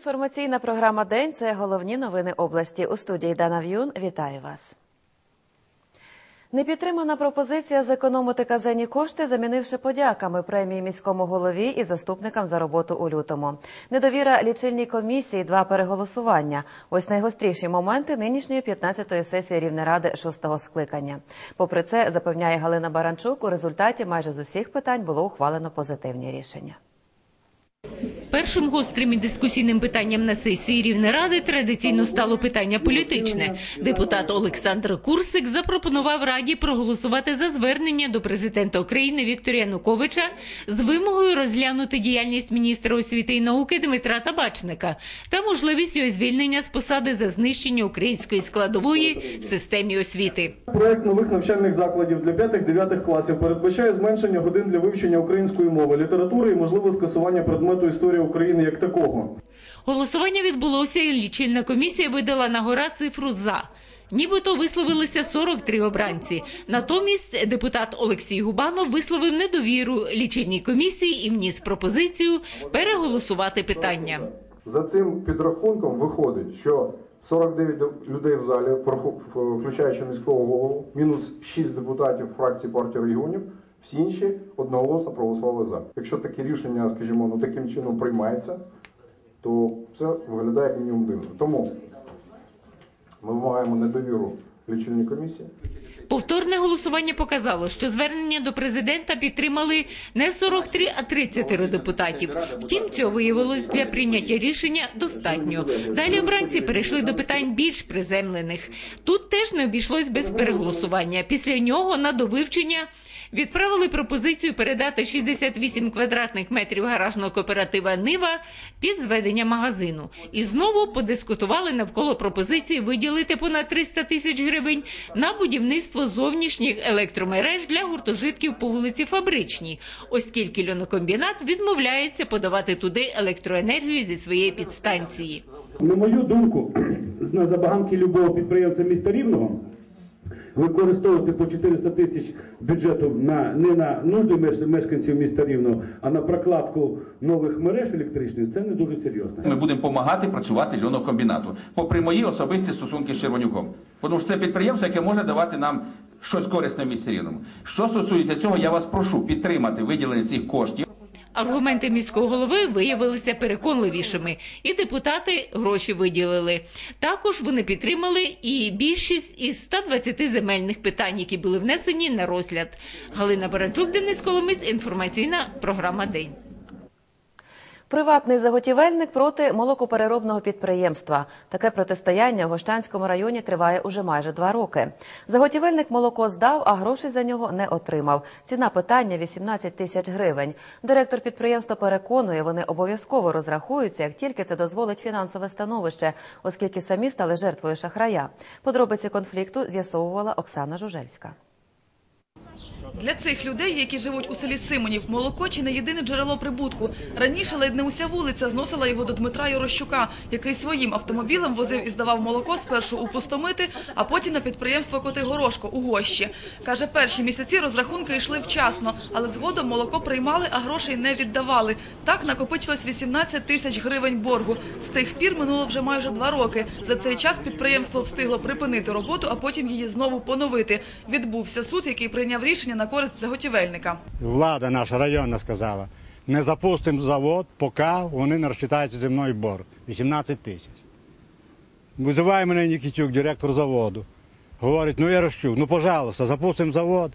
інформаційна програма День. Це головні новини області. У студії Дана В'юн. Вітаю вас. Непідтримана пропозиція зекономити казенні кошти, замінивши подяками премії міському голові і заступникам за роботу у лютому. Недовіра лічильній комісії, два переголосування. Ось найгостріші моменти нинішньої 15-ї сесії Рівнеради шостого скликання. Попри це, запевняє Галина Баранчук, у результаті майже з усіх питань було ухвалено позитивні рішення. Першим гострим і дискусійним питанням на сесії Рівнеради традиційно стало питання політичне. Депутат Олександр Курсик запропонував Раді проголосувати за звернення до президента України Вікторія Януковича з вимогою розглянути діяльність міністра освіти і науки Дмитра Табачника та можливість його звільнення з посади за знищення української складової в системі освіти. Проект нових навчальних закладів для 5-9 класів передбачає зменшення годин для вивчення української мови, літератури і можливе скасування предмету історії України як такого. Голосування відбулося, і лічильна комісія видала на гора цифру за. Нібито висловилися 43 обранці. Натомість депутат Олексій Губанов висловив недовіру лічильній комісії і вніс пропозицію переголосувати питання. За цим підрахунком виходить, що 49 людей в залі, включаючи міського голову, мінус 6 депутатів фракції партії регіонів, всі інші одноголосно проголосували за. Якщо таке рішення, скажімо, ну таким чином приймається, то це виглядає мінімум дивно. Тому ми вимагаємо недовіру лічильній комісії. Повторне голосування показало, що звернення до президента підтримали не 43, а 30 депутатів. Втім, цього виявилось для прийняття рішення достатньо. Далі обранці перейшли до питань більш приземлених. Тут теж не обійшлось без переголосування. Після нього на довивчення відправили пропозицію передати 68 квадратних метрів гаражного кооператива Нива під зведення магазину. І знову подискутували навколо пропозиції виділити понад 300 тисяч гривень на будівництво зовнішніх електромереж для гуртожитків по вулиці Фабричній, оскільки льонокомбінат відмовляється подавати туди електроенергію зі своєї підстанції. На мою думку, на забаганки любого підприємця міста Рівного використовувати по 400 тисяч бюджету на не на нужди меш- мешканців міста Рівного, а на прокладку нових мереж електричних, це не дуже серйозно. Ми будемо допомагати працювати льонокомбінату, попри мої особисті стосунки з Червонюком. Тому що це підприємство, яке може давати нам щось корисне в місті рівному. Що стосується цього, я вас прошу підтримати виділення цих коштів. Аргументи міського голови виявилися переконливішими, і депутати гроші виділили. Також вони підтримали і більшість із 120 земельних питань, які були внесені на розгляд. Галина Баранчук, Денис Коломис, інформаційна програма День. Приватний заготівельник проти молокопереробного підприємства. Таке протистояння у Гощанському районі триває уже майже два роки. Заготівельник молоко здав, а грошей за нього не отримав. Ціна питання 18 тисяч гривень. Директор підприємства переконує, вони обов'язково розрахуються, як тільки це дозволить фінансове становище, оскільки самі стали жертвою шахрая. Подробиці конфлікту з'ясовувала Оксана Жужельська. Для цих людей, які живуть у селі Симонів, молоко чи не єдине джерело прибутку. Раніше ледь не уся вулиця зносила його до Дмитра Yorощука, який своїм автомобілем возив і здавав молоко спершу у пустомити, а потім на підприємство Коти Горошко у Гощі. Каже, перші місяці розрахунки йшли вчасно, але згодом молоко приймали, а грошей не віддавали. Так накопичилось 18 тисяч гривень боргу. З тих пір минуло вже майже два роки. За цей час підприємство встигло припинити роботу, а потім її знову поновити. Відбувся суд, який прийняв рішення на користь заготівельника. Влада наша районна сказала, не запустимо завод, поки вони не розчитаються зі мною борг. 18 тисяч. Визиває мене Нікітюк, директор заводу. Говорить, ну я розчув, ну пожалуйста, запустимо завод.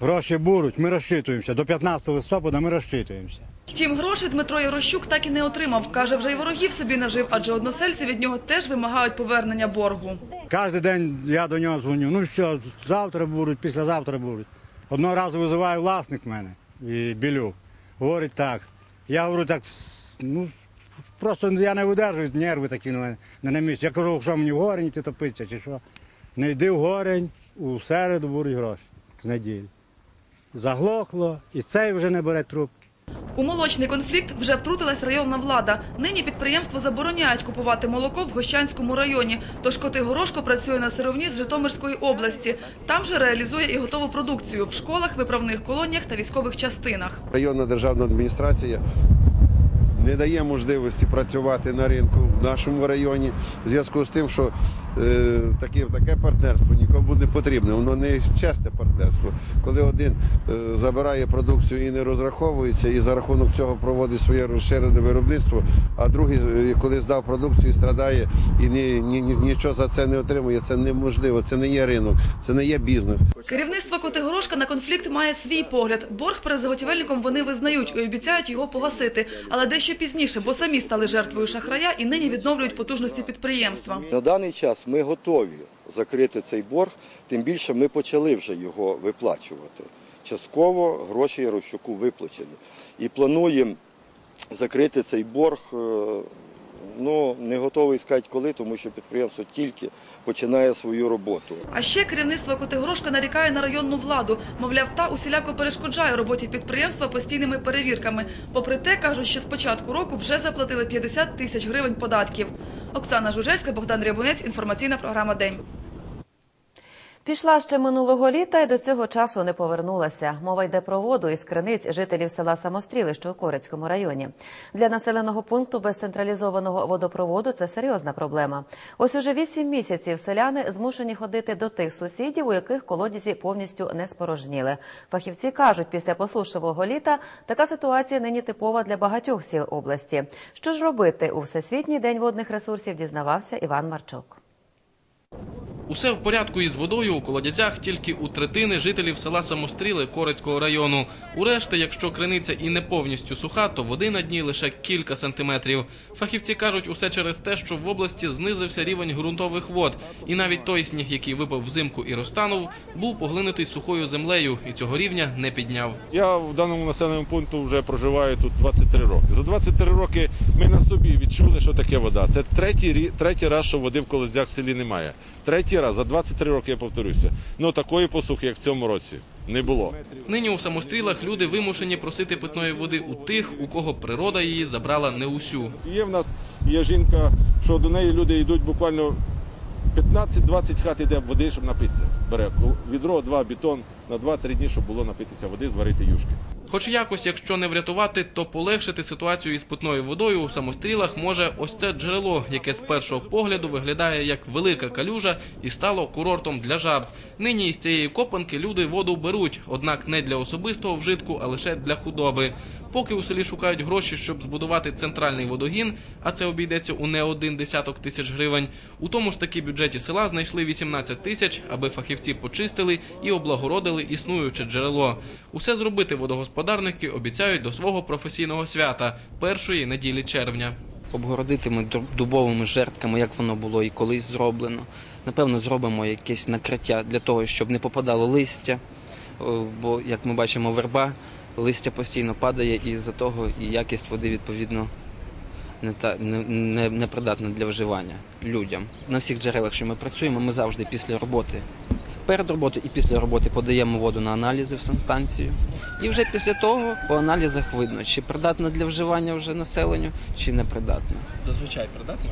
Гроші будуть, ми розчитуємося. До 15 листопада ми розчитуємося. Втім, грошей Дмитро Ярощук так і не отримав. Каже, вже й ворогів собі нажив, адже односельці від нього теж вимагають повернення боргу. Кожен день я до нього дзвоню, ну що, завтра будуть, післязавтра будуть. Одного разу визиває власник мене, і Білюк. Говорить так. Я говорю так, ну просто я не видержую, нерви такі на мене на місці. Я кажу, що мені в горень йти топиться чи що. Не йди в горень, у середу будуть гроші з неділі. Заглохло, і цей вже не бере трубки. У молочний конфлікт вже втрутилась районна влада. Нині підприємство забороняють купувати молоко в Гощанському районі. Тож Коти Горошко працює на сировні з Житомирської області. Там же реалізує і готову продукцію в школах, виправних колоніях та військових частинах. Районна державна адміністрація не дає можливості працювати на ринку в нашому районі. В зв'язку з тим, що таке, таке партнерство нікому не потрібне. Воно не чесне партнерство. Коли один е, забирає продукцію і не розраховується, і за рахунок цього проводить своє розширене виробництво, а другий, е, коли здав продукцію, страдає і ні, ні, ні- нічого за це не отримує. Це неможливо, це не є ринок, це не є бізнес. Керівництво Котигорошка на конфлікт має свій погляд. Борг перед заготівельником вони визнають і обіцяють його погасити, але дещо пізніше, бо самі стали жертвою шахрая і нині відновлюють потужності підприємства. На даний час ми готові закрити цей борг, тим більше ми почали вже його виплачувати. Частково гроші Ярощуку виплачені. І плануємо закрити цей борг. Ну, не готовий сказати коли, тому що підприємство тільки починає свою роботу. А ще керівництво Котигорошка нарікає на районну владу. Мовляв, та усіляко перешкоджає роботі підприємства постійними перевірками. Попри те, кажуть, що з початку року вже заплатили 50 тисяч гривень податків. Оксана Жужельська, Богдан Рябунець, інформаційна програма День. Пішла ще минулого літа і до цього часу не повернулася. Мова йде про воду із криниць жителів села Самостріли, що у Корицькому районі. Для населеного пункту без централізованого водопроводу це серйозна проблема. Ось уже вісім місяців селяни змушені ходити до тих сусідів, у яких колодязі повністю не спорожніли. Фахівці кажуть, після посушливого літа така ситуація нині типова для багатьох сіл області. Що ж робити у всесвітній день водних ресурсів? Дізнавався Іван Марчук. Усе в порядку із водою у колодязях тільки у третини жителів села Самостріли Корицького району. У якщо криниця і не повністю суха, то води на дні лише кілька сантиметрів. Фахівці кажуть, усе через те, що в області знизився рівень ґрунтових вод, і навіть той сніг, який випав взимку і розтанув, був поглинутий сухою землею і цього рівня не підняв. Я в даному населеному пункту вже проживаю тут 23 роки. За 23 роки ми на собі відчули, що таке вода. Це третій, третій раз, що води в колодзях в селі немає. Третій раз за 23 роки я повторюся. Ну такої посухи, як в цьому році, не було. Нині у самострілах люди вимушені просити питної води у тих, у кого природа її забрала не усю. Є в нас є жінка, що до неї люди йдуть буквально 15-20 хат іде води, щоб напитися. Бере відро, два бетон на 2-3 дні, щоб було напитися води, зварити юшки. Хоч якось, якщо не врятувати, то полегшити ситуацію із питною водою у самострілах може ось це джерело, яке з першого погляду виглядає як велика калюжа і стало курортом для жаб. Нині із цієї копанки люди воду беруть, однак не для особистого вжитку, а лише для худоби. Поки у селі шукають гроші, щоб збудувати центральний водогін, а це обійдеться у не один десяток тисяч гривень. У тому ж таки бюджеті села знайшли 18 тисяч, аби фахівці почистили і облагородили існуюче джерело. Усе зробити водогосподарники обіцяють до свого професійного свята першої неділі червня. обгородитими дуб- дубовими жертками, як воно було і колись зроблено. Напевно, зробимо якесь накриття для того, щоб не попадало листя. Бо, як ми бачимо, верба, листя постійно падає, і з-за того і якість води відповідно не, та, не, не, не придатна для вживання людям. На всіх джерелах, що ми працюємо, ми завжди після роботи. Перед роботою і після роботи подаємо воду на аналізи в санстанцію. І вже після того по аналізах видно, чи придатна для вживання вже населенню, чи не придатна. Зазвичай придатно.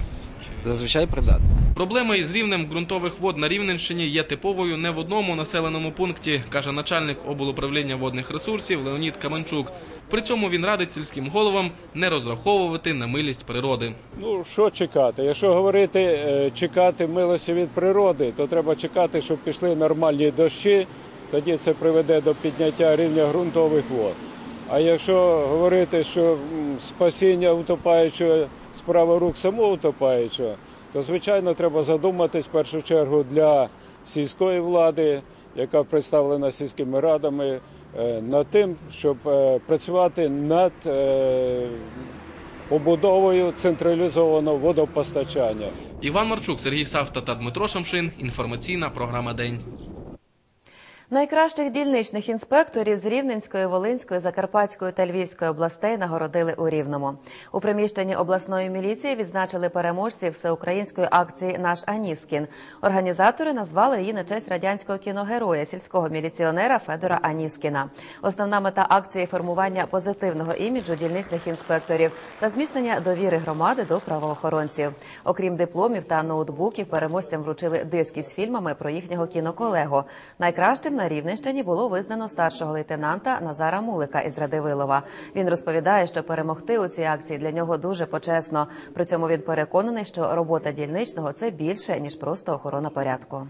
Зазвичай придатна. Проблема із рівнем ґрунтових вод на Рівненщині є типовою не в одному населеному пункті, каже начальник облуправління водних ресурсів Леонід Каменчук. При цьому він радить сільським головам не розраховувати на милість природи. Ну що чекати? Якщо говорити е, чекати милості від природи, то треба чекати, щоб пішли нормальні дощі. Тоді це приведе до підняття рівня ґрунтових вод. А якщо говорити, що спасіння утопаючого справа рук самого утопаючого, то звичайно треба задуматись в першу чергу для сільської влади, яка представлена сільськими радами, е, над тим, щоб е, працювати над е, побудовою централізованого водопостачання. Іван Марчук, Сергій Савта та Дмитро Шамшин. Інформаційна програма День. Найкращих дільничних інспекторів з Рівненської, Волинської, Закарпатської та Львівської областей нагородили у Рівному. У приміщенні обласної міліції відзначили переможців всеукраїнської акції Наш Аніскін. Організатори назвали її на честь радянського кіногероя, сільського міліціонера Федора Аніскіна. Основна мета акції формування позитивного іміджу дільничних інспекторів та зміцнення довіри громади до правоохоронців. Окрім дипломів та ноутбуків, переможцям вручили диски з фільмами про їхнього кіноколего. Найкращим на Рівненщині було визнано старшого лейтенанта Назара Мулика із Радивилова. Він розповідає, що перемогти у цій акції для нього дуже почесно. При цьому він переконаний, що робота дільничного це більше ніж просто охорона порядку.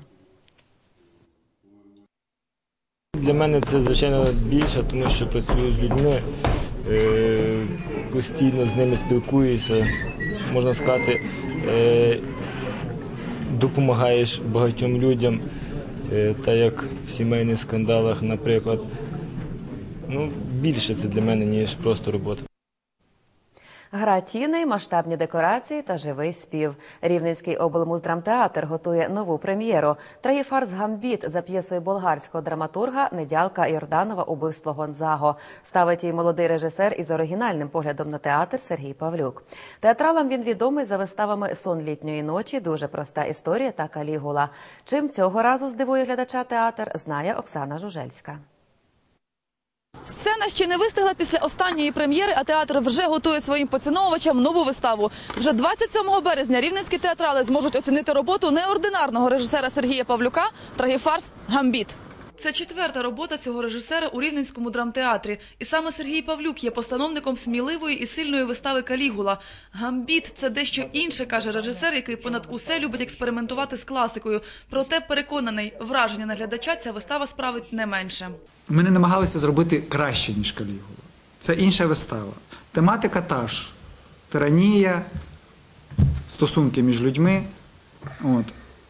Для мене це звичайно більше, тому що працюю з людьми, е, постійно з ними спілкуюся, можна сказати, е, допомагаєш багатьом людям, та як в сімейних скандалах, наприклад. Ну, більше це для мене, ніж просто робота. Гра тіней, масштабні декорації та живий спів. Рівненський облмуздрамтеатр готує нову прем'єру. Траїфарс Гамбіт за п'єсою болгарського драматурга Недялка Йорданова Убивство Гонзаго. Ставить її молодий режисер із оригінальним поглядом на театр Сергій Павлюк. Театралам він відомий за виставами Сон літньої ночі, дуже проста історія та Калігула. Чим цього разу здивує глядача театр, знає Оксана Жужельська. Сцена ще не вистигла після останньої прем'єри, а театр вже готує своїм поціновувачам нову виставу. Вже 27 березня рівненські театрали зможуть оцінити роботу неординарного режисера Сергія Павлюка «Трагіфарс Гамбіт». Це четверта робота цього режисера у Рівненському драмтеатрі. І саме Сергій Павлюк є постановником сміливої і сильної вистави Калігула. Гамбіт це дещо інше, каже режисер, який понад усе любить експериментувати з класикою. Проте переконаний, враження на глядача ця вистава справить не менше. Ми не намагалися зробити краще, ніж Калігула. Це інша вистава. Тематика та ж. Тиранія, стосунки між людьми. От.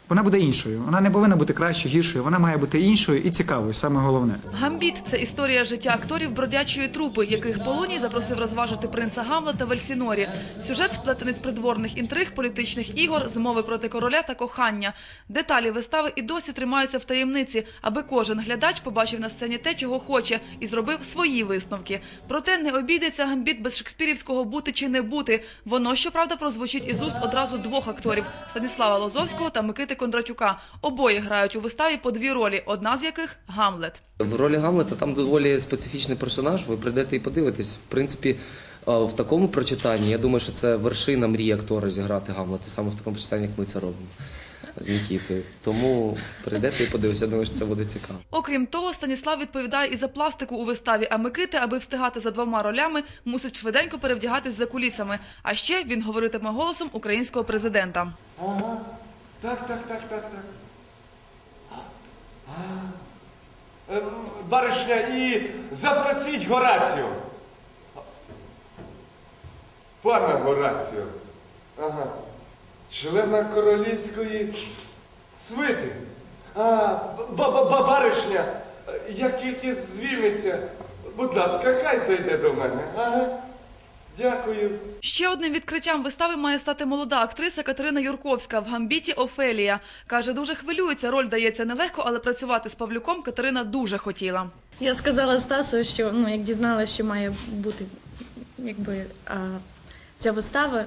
Вона буде іншою. Вона не повинна бути кращою, гіршою. Вона має бути іншою і цікавою, саме головне. Гамбіт це історія життя акторів бродячої трупи, яких Полоній запросив розважити принца Гамлета в Ельсінорі. Сюжет сплетений з придворних інтриг, політичних ігор, змови проти короля та кохання. Деталі вистави і досі тримаються в таємниці, аби кожен глядач побачив на сцені те, чого хоче, і зробив свої висновки. Проте не обійдеться гамбіт без шекспірівського бути чи не бути. Воно щоправда прозвучить із уст одразу двох акторів Станіслава Лозовського та Микити Кондратюка. Обоє грають у виставі по дві ролі, одна з яких Гамлет. В ролі Гамлета там доволі специфічний персонаж. Ви прийдете і подивитесь. В принципі, в такому прочитанні, я думаю, що це вершина мрії актора зіграти Гамлета, саме в такому прочитанні, як ми це робимо з Нікітою. Тому прийдете і подивитесь, я думаю, що це буде цікаво. Окрім того, Станіслав відповідає і за пластику у виставі, а Микити, аби встигати за двома ролями, мусить швиденько перевдягатись за кулісами. А ще він говоритиме голосом українського президента. Ага. Так, так, так, так, так. А. Баришня, і запросіть Гораціо. Пане Гораціо. Ага. Члена королівської свити. А, ба-ба-ба, баришня, як тільки звільниться, будь ласка, хай зайде до мене. Ага. Дякую. Ще одним відкриттям вистави має стати молода актриса Катерина Юрковська в гамбіті Офелія. Каже, дуже хвилюється, роль дається нелегко, але працювати з Павлюком Катерина дуже хотіла. Я сказала Стасу, що ну як дізналася, що має бути якби а, ця вистава.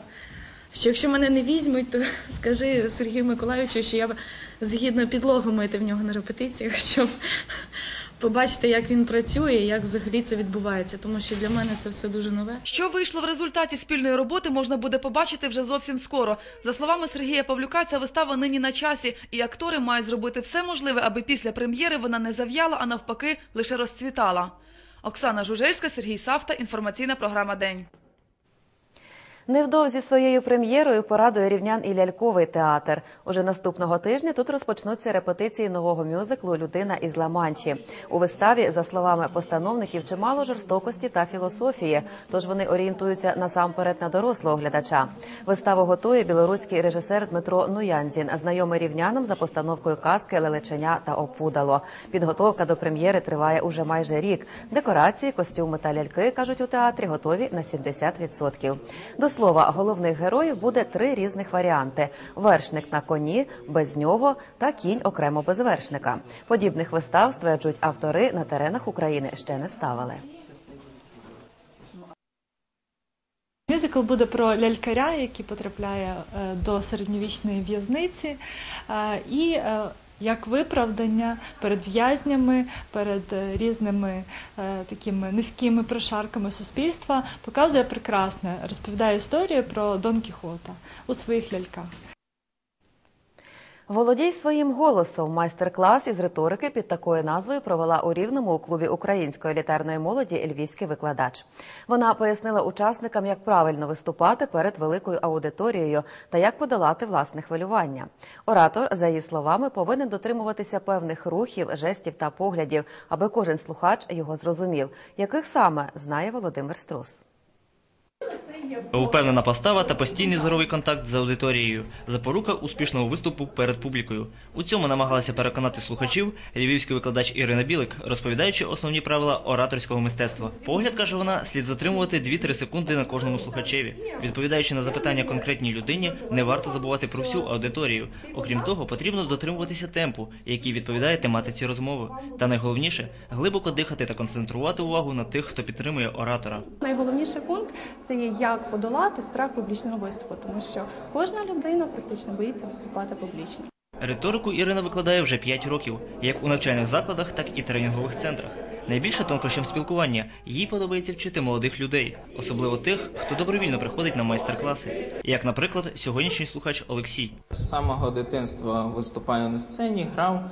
Що якщо мене не візьмуть, то скажи Сергію Миколаївичу, що я б згідно підлогу мити в нього на репетиціях, щоб побачити, як він працює, як взагалі це відбувається. Тому що для мене це все дуже нове. Що вийшло в результаті спільної роботи, можна буде побачити вже зовсім скоро. За словами Сергія Павлюка, ця вистава нині на часі, і актори мають зробити все можливе, аби після прем'єри вона не зав'яла, а навпаки лише розцвітала. Оксана Жужельська, Сергій Савта. Інформаційна програма День. Невдовзі своєю прем'єрою порадує рівнян і ляльковий театр. Уже наступного тижня тут розпочнуться репетиції нового мюзиклу Людина із Ла-Манчі». У виставі, за словами постановників, чимало жорстокості та філософії. Тож вони орієнтуються насамперед на дорослого глядача. Виставу готує білоруський режисер Дмитро Нуянзін, знайомий рівнянам за постановкою казки Лелеченя та Опудало. Підготовка до прем'єри триває уже майже рік. Декорації, костюми та ляльки кажуть у театрі готові на 70%. До слова, головних героїв буде три різних варіанти: вершник на коні, без нього та кінь окремо без вершника. Подібних вистав стверджують автори на теренах України ще не ставили. Мюзикл буде про лялькаря, який потрапляє е, до середньовічної в'язниці, е, і е, як виправдання перед в'язнями, перед е, різними е, такими низькими прошарками суспільства показує прекрасне, розповідає історію про Дон Кіхота у своїх ляльках. Володій своїм голосом. Майстер-клас із риторики під такою назвою провела у Рівному у клубі української елітарної молоді львівський викладач. Вона пояснила учасникам, як правильно виступати перед великою аудиторією та як подолати власне хвилювання. Оратор, за її словами, повинен дотримуватися певних рухів, жестів та поглядів, аби кожен слухач його зрозумів. Яких саме знає Володимир Струс. Упевнена постава та постійний зоровий контакт з аудиторією запорука успішного виступу перед публікою. У цьому намагалася переконати слухачів львівський викладач Ірина Білик, розповідаючи основні правила ораторського мистецтва. Погляд каже вона, слід затримувати 2-3 секунди на кожному слухачеві. Відповідаючи на запитання конкретній людині, не варто забувати про всю аудиторію. Окрім того, потрібно дотримуватися темпу, який відповідає тематиці розмови. Та найголовніше глибоко дихати та концентрувати увагу на тих, хто підтримує оратора. Найголовніший пункт є як подолати страх публічного виступу, тому що кожна людина практично боїться виступати публічно. Риторику Ірина викладає вже 5 років, як у навчальних закладах, так і тренінгових центрах. Найбільше тонкощем спілкування їй подобається вчити молодих людей, особливо тих, хто добровільно приходить на майстер-класи, як, наприклад, сьогоднішній слухач Олексій. З самого дитинства виступаю на сцені, грав,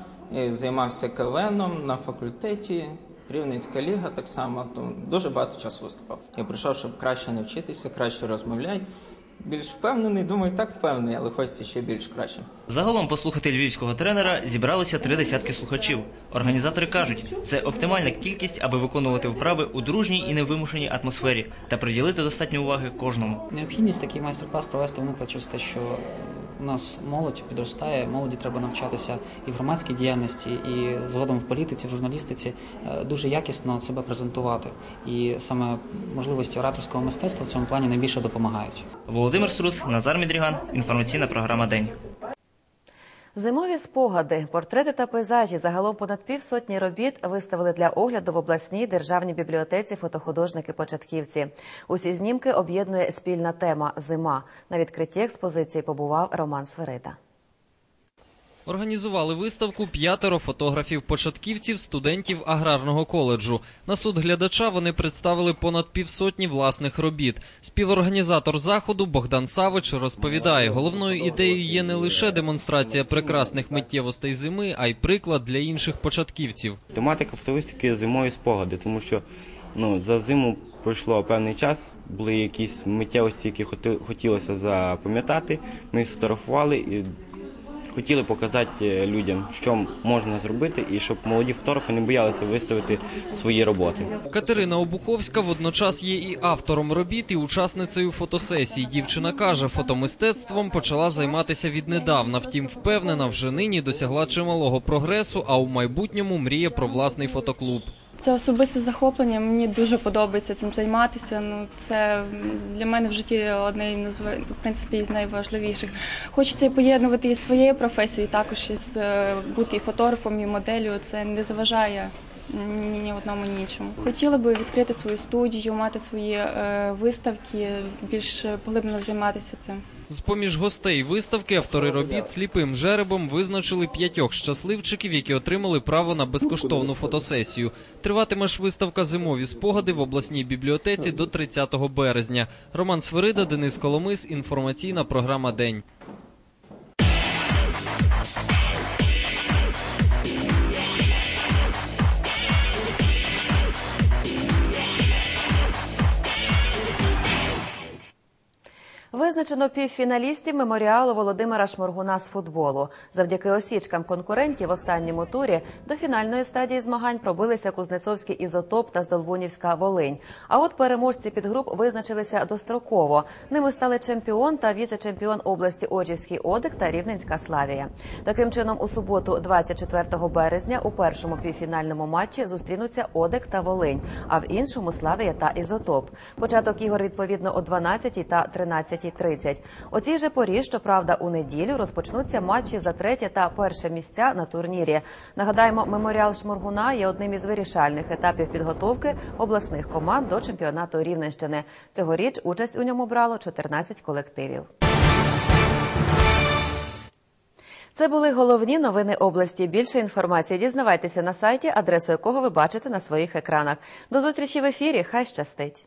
займався КВНом на факультеті. Рівненська ліга так само, то дуже багато часу виступав. Я прийшов, щоб краще навчитися, краще розмовляти. Більш впевнений, думаю, так впевнений, але хочеться ще більш краще. Загалом послухати львівського тренера зібралося три десятки слухачів. Організатори кажуть, це оптимальна кількість, аби виконувати вправи у дружній і невимушеній атмосфері та приділити достатньо уваги кожному. Необхідність такий майстер-клас провести виникла через те, що у нас молодь підростає, молоді треба навчатися і в громадській діяльності, і згодом в політиці, в журналістиці е, дуже якісно себе презентувати. І саме можливості ораторського мистецтва в цьому плані найбільше допомагають. Володимир Струс, Назар Мідріган, інформаційна програма День. Зимові спогади, портрети та пейзажі. Загалом понад півсотні робіт виставили для огляду в обласній державній бібліотеці фотохудожники-початківці. Усі знімки об'єднує спільна тема зима. На відкритті експозиції побував Роман Сверида. Організували виставку п'ятеро фотографів-початківців, студентів аграрного коледжу. На суд глядача вони представили понад півсотні власних робіт. Співорганізатор заходу Богдан Савич розповідає, головною ідеєю є не лише демонстрація прекрасних миттєвостей зими, а й приклад для інших початківців. Тематика фотовиставки зимові спогади, тому що ну, за зиму пройшло певний час, були якісь миттєвості, які хотілося запам'ятати. Ми їх сфотографували і хотіли показати людям, що можна зробити, і щоб молоді фотографи не боялися виставити свої роботи. Катерина Обуховська водночас є і автором робіт, і учасницею фотосесій. Дівчина каже, фотомистецтвом почала займатися віднедавна. Втім, впевнена, вже нині досягла чималого прогресу, а у майбутньому мріє про власний фотоклуб. Це особисте захоплення. Мені дуже подобається цим займатися. Ну це для мене в житті одне із в принципі із найважливіших. Хочеться поєднувати із своєю професією, також із е, бути і фотографом, і моделлю. Це не заважає. Ні, одному ні іншому. Хотіла би відкрити свою студію, мати свої е, виставки, більш поглиблено займатися цим. З поміж гостей виставки автори робіт сліпим жеребом визначили п'ятьох щасливчиків, які отримали право на безкоштовну фотосесію. Триватиме ж виставка зимові спогади в обласній бібліотеці до 30 березня. Роман Сверида, Денис Коломис. Інформаційна програма День. Визначено півфіналістів меморіалу Володимира Шморгуна з футболу. Завдяки осічкам конкурентів в останньому турі до фінальної стадії змагань пробилися Кузнецовський ізотоп та Здолбунівська Волинь. А от переможці підгруп визначилися достроково. Ними стали чемпіон та віце-чемпіон області Оджівський Одик та Рівненська Славія. Таким чином, у суботу, 24 березня, у першому півфінальному матчі зустрінуться Одик та Волинь, а в іншому Славія та Ізотоп. Початок ігор відповідно о 12 та 13 12.30. О цій же порі, щоправда, у неділю розпочнуться матчі за третє та перше місця на турнірі. Нагадаємо, меморіал Шморгуна є одним із вирішальних етапів підготовки обласних команд до чемпіонату Рівненщини. Цьогоріч участь у ньому брало 14 колективів. Це були головні новини області. Більше інформації дізнавайтеся на сайті, адресу якого ви бачите на своїх екранах. До зустрічі в ефірі. Хай щастить.